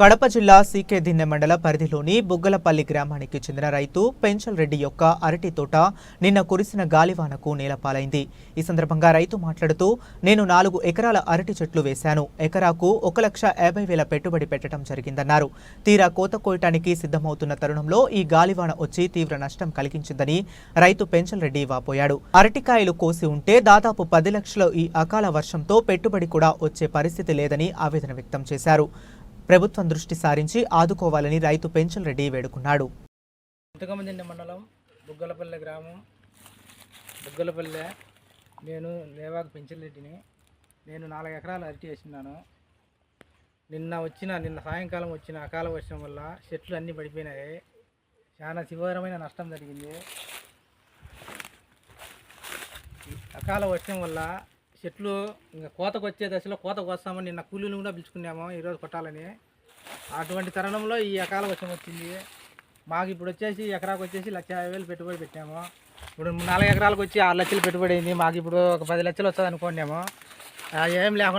కడప జిల్లా సీకే దిన్నె మండల పరిధిలోని బుగ్గలపల్లి గ్రామానికి చెందిన రైతు పెంచల్ రెడ్డి యొక్క అరటి తోట నిన్న కురిసిన గాలివానకు నేలపాలైంది. ఈ సందర్భంగా రైతు మాట్లాడుతూ నేను నాలుగు ఎకరాల అరటి చెట్లు వేశాను. ఎకరాకు ఒక లక్ష యాభై వేల పెట్టుబడి పెట్టడం జరిగిందన్నారు. తీరా కోత కోయటానికి సిద్ధమవుతున్న తరుణంలో ఈ గాలివాన వచ్చి తీవ్ర నష్టం కలిగించిందని రైతు పెంచల్ రెడ్డి వాపోయాడు. అరటికాయలు కోసి ఉంటే దాదాపు పది లక్షల ఈ అకాల వర్షంతో పెట్టుబడి కూడా వచ్చే పరిస్థితి లేదని ఆవేదన వ్యక్తం చేశారు. ప్రభుత్వం దృష్టి సారించి ఆదుకోవాలని రైతు పెంచల్ రెడ్డి వేడుకున్నాడు. ఉతకమందిండి మండలం బుగ్గలపల్లె గ్రామం. బుగ్గలపల్లె నేను నేవాగ్ పెంచల్ రెడ్డిని. నేను నాలుగు ఎకరాలు అరటి వేసినాను నిన్న వచ్చిన నిన్న సాయంకాలం వచ్చిన అకాల వర్షం వల్ల చెట్లు అన్నీ పడిపోయినాయి. చాలా తీవ్రమైన నష్టం జరిగింది. అకాల వర్షం వల్ల చెట్లు ఇంకా కోతకు వచ్చే దశలో కోతకు వస్తామని నిన్న కూలీలు కూడా పిలుచుకున్నాము. ఈరోజు కొట్టాలని. అటువంటి తరుణంలో ఈ అకాల వర్షం వచ్చింది. మాకు ఇప్పుడు వచ్చేసి ఎకరాకు వచ్చేసి లక్ష యాభై వేలు పెట్టుబడి పెట్టాము. ఇప్పుడు నాలుగు ఎకరాలకు వచ్చి ఆరు లక్షలు పెట్టుబడి అయింది. మాకు ఇప్పుడు ఒక పది లక్షలు వస్తుంది అనుకోండి ఏం లేకుండా